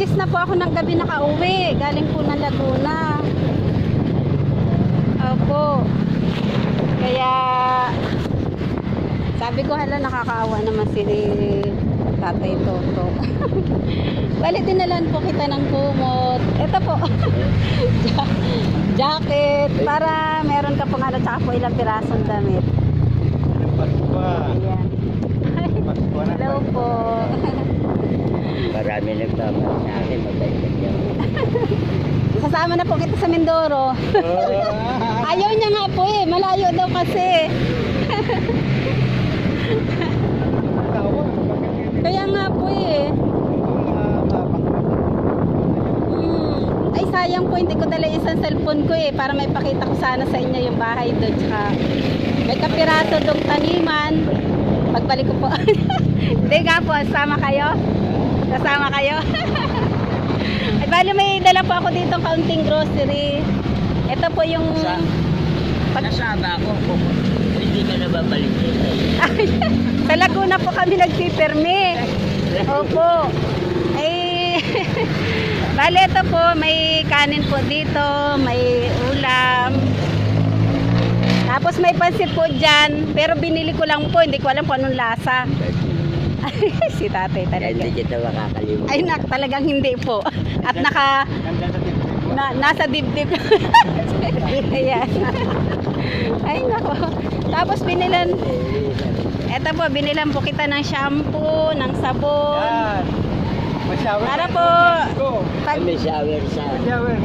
10 na po ako ng gabi nakauwi. Galing po ng Laguna. Opo. Kaya sabi ko hala nakakaawa naman si Tatay Toto. Bali dinalan po kita ng kumot. Ito po. Ja- Jacket para meron ka pong ano tsaka po ilang pirasong damit. Ayan. Hello po. Marami nagmamahal sa akin, mabait na siya. Sasama na po kita sa Mindoro. Ayaw niya nga po eh. Malayo daw kasi. Kaya nga po eh. Hmm. Ay sayang po hindi ko dala isang cellphone ko eh para may pakita ko sana sa inyo yung bahay doon tsaka may kapiraso doong taniman. Pagbalik ko po. Hindi nga po, sama kayo. Kasama kayo. Ay bali may dala po ako dito kaunting grocery. Ito po yung Sa, Pag- nasama ako kung hindi ka nababalik dito. sa Laguna po kami nagpipirmi. Opo. Ay, bale ito po, may kanin po dito, may ulam. Tapos may pansit po dyan, pero binili ko lang po, hindi ko alam kung anong lasa. si tatay talaga. hindi kita makakalimutan. Ay nak, talagang hindi po. At naka, na, nasa dibdib. Ayan. Ay nako. Tapos binilan, eto po, binilan po kita ng shampoo, ng sabon. Yan. Para po. Pag, May shower sa...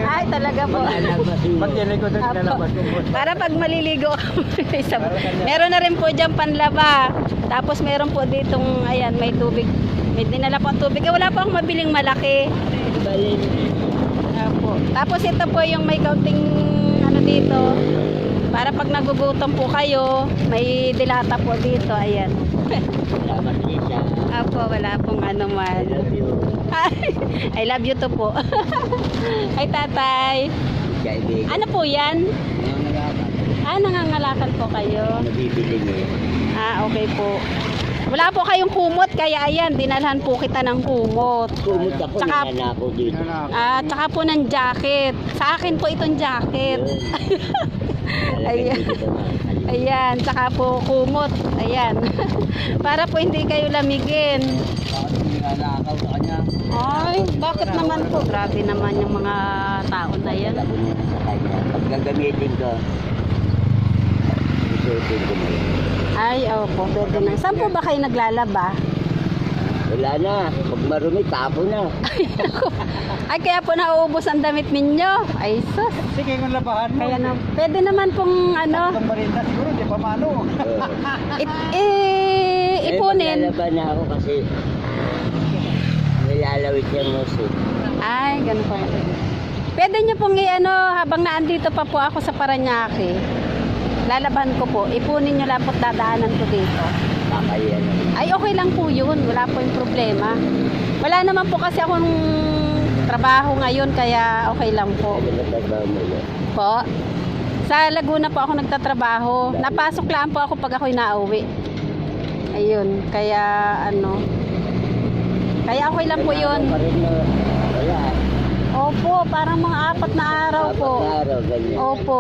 Ay talaga po. Mo. Doon Apo. lalabas ko. Para pag maliligo. Meron na rin po dyan panlaba. Tapos meron po ditong, ayan, may tubig. May dinala po ang tubig. Eh, wala po akong mabiling malaki. Balik. Apo. Tapos ito po yung may kaunting ano dito. Para pag nagugutom po kayo, may dilata po dito. Ayan. Salamat Lisa. Apo, wala pong ano I man. love you. I love you to po. Ay tatay. Ano po yan? Ah, nangangalakal po kayo. Nabibili niya. Ah, okay po. Wala po kayong kumot, kaya ayan, dinalhan po kita ng kumot. Kumot ako, Tsaka- nananako dito. Ah, tsaka po ng jacket. Sa akin po itong jacket. Ayan. Ayan, tsaka po kumot. Ayan. Para po hindi kayo lamigin. Nanakaw sa kanya. Ay, bakit naman po? Grabe naman yung mga tao na yan. Pag gagamitin ko na yan. Ay, opo, pwede na. Saan po ba kayo naglalaba? Wala na. Pag marumi, tapo na. Ay, kaya po nauubos ang damit ninyo. Ay, sus. Sige kung labahan mo. Kaya na, pwede naman pong ano, Itong marinda siguro, di pa mano. It, eh, Eh, ipunin. maglalaban na ako kasi nilalawit yung musik. Ay, ganun po. Pwede nyo pong i-ano, habang naandito pa po ako sa Paranaque, lalaban ko po, ipunin nyo lang po dadaanan ko dito. Na. Ay, okay lang po yun. Wala po yung problema. Wala naman po kasi akong trabaho ngayon, kaya okay lang po. Trabaho mo. Po. Sa Laguna po ako nagtatrabaho. Napasok lang po ako pag ako'y nauwi. Ayun, kaya ano. Kaya okay lang po yun. Pa rin na. Opo, parang mga apat na araw po. Apat na araw, ganyan. Opo.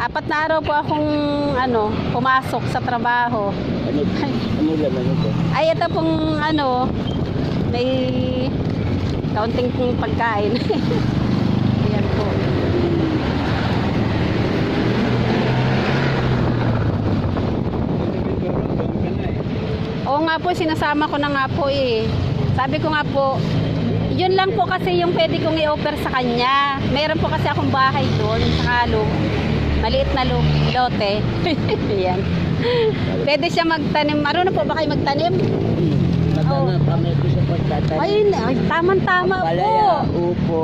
Apat na araw po akong ano, pumasok sa trabaho. Ano, ano laman ito? Ay, ito pong ano, may kaunting pong pagkain. Ayan po. Oo nga po, sinasama ko na nga po eh. Sabi ko nga po, yun lang po kasi yung pwede kong i-offer sa kanya. Meron po kasi akong bahay doon sa Halo. Maliit na lo- lote. Ayan. Pwede siya magtanim. Marunong po ba kayo magtanim? Matanga kami ko sa pagtatanim. Ay, ay tamang-tama po. Palaya, upo,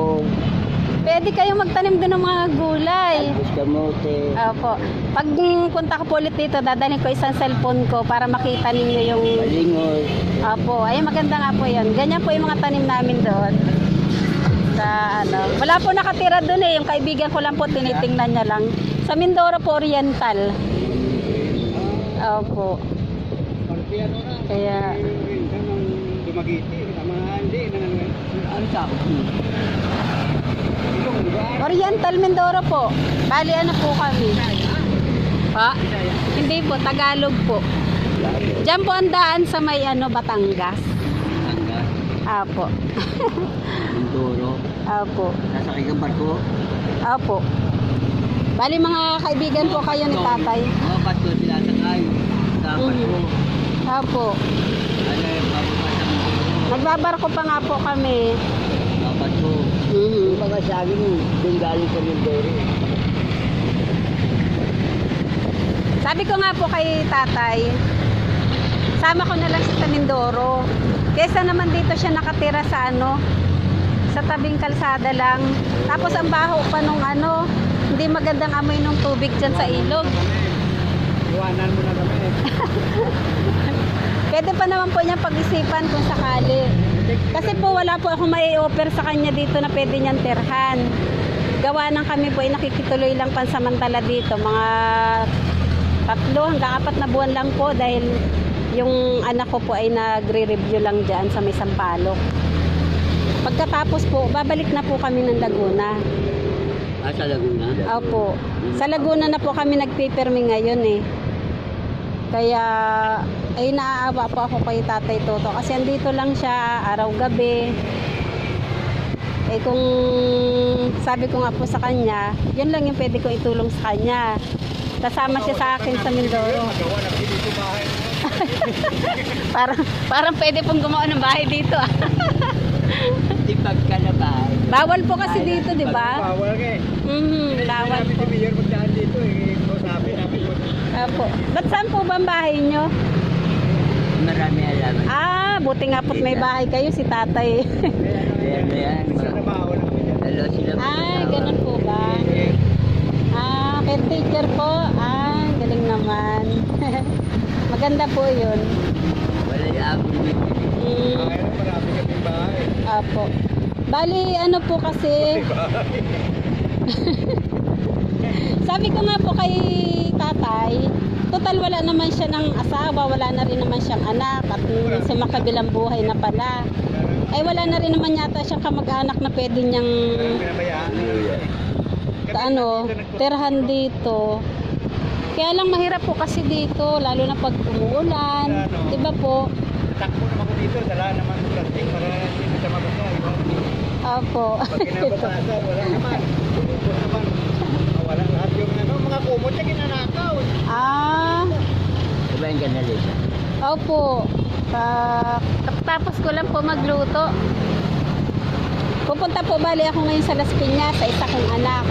Pwede kayo magtanim doon ng mga gulay. talbos kamote. Opo. Pag punta ko po ulit dito, dadalhin ko isang cellphone ko para makita ninyo yung... Malingoy. Opo. Ay, maganda nga po yan. Ganyan po yung mga tanim namin doon. Sa ano. Wala po nakatira doon eh. Yung kaibigan ko lang po, tinitingnan niya lang. Sa Mindoro po Oriental. Opo. Kaya... Dumagiti. Tama, hindi. Ano sa Oriental Mindoro po. Bali ano po kami? Pa? Hindi po, Tagalog po. Diyan po ang daan sa may ano, Batangas. Apo. Mindoro. Apo. Sasakay ka barko. Apo. Bali mga kaibigan po kayo ni tatay. Mga bato sinasakay. Sa Mhm. barko. Apo. Sa. Nagbabarko pa nga po kami. Mhm. Yung mga saging doon galing sa Mindoro. Sabi ko nga po kay tatay, sama ko na lang siya sa Mindoro. Kesa naman dito siya nakatira sa ano, sa tabing kalsada lang. Tapos ang baho pa nung ano, hindi magandang amoy nung tubig dyan sa ilog. Iwanan mo na kami. Pwede pa naman po niya pag-isipan kung sakali. Kasi po wala po ako may offer sa kanya dito na pwede niyang tirhan. Gawa ng kami po ay nakikituloy lang pansamantala dito. Mga tatlo hanggang apat na buwan lang po dahil yung anak ko po ay nagre-review lang dyan sa may Sampaloc. Pagkatapos po, babalik na po kami ng Laguna. Ah, sa Laguna? Opo. Sa Laguna na po kami nagpipirmi ngayon eh. Kaya ay naaawa po ako kay Tatay Toto kasi andito lang siya araw-gabi. Eh kung sabi ko nga po sa kanya, yun lang yung pwede kong itulong sa kanya. Kasama siya sa akin sa Mindoro. Parang, parang pwede pong gumawa ng bahay dito ah. Di pagkalabay. Bawal po kasi dito, di ba? Bawal ka eh. Mhm, bawal Namin po. si Mayor magdaan dito eh. Kausapin namin Opo. Ba't saan po ba ang bahay nyo? Marami alam. Ah, buti nga po't may bahay kayo si tatay. Ayan na yan. Isa na bawal namin yan. Dalo sila. Ay, ganun po ba? Ah, caretaker po. Ah, galing naman. Maganda po yun. Wala yung Mm, Kaya marami kaming bahay. apo. Bali, ano po kasi, Bahay. sabi ko nga po kay tatay, total wala naman siya ng asawa, wala na rin naman siyang anak, at sa makabilang buhay na pala. Ay, wala na rin naman yata siyang kamag-anak na pwede niyang Pinabayaan. ano, tirahan dito. Kaya lang mahirap po kasi dito, lalo na pag umuulan. Di ba po? Takbo naman ko dito. Dala naman plastic para hindi sa mabasa. Opo. Pag kinababasa, wala naman. Wala lahat yung ano, mga kumot niya ginanakaw. ah, Diba yung ganalisa? Opo. Pa- tapos ko lang po magluto. Pupunta po bali ako ngayon sa Las Piñas sa isa kong anak.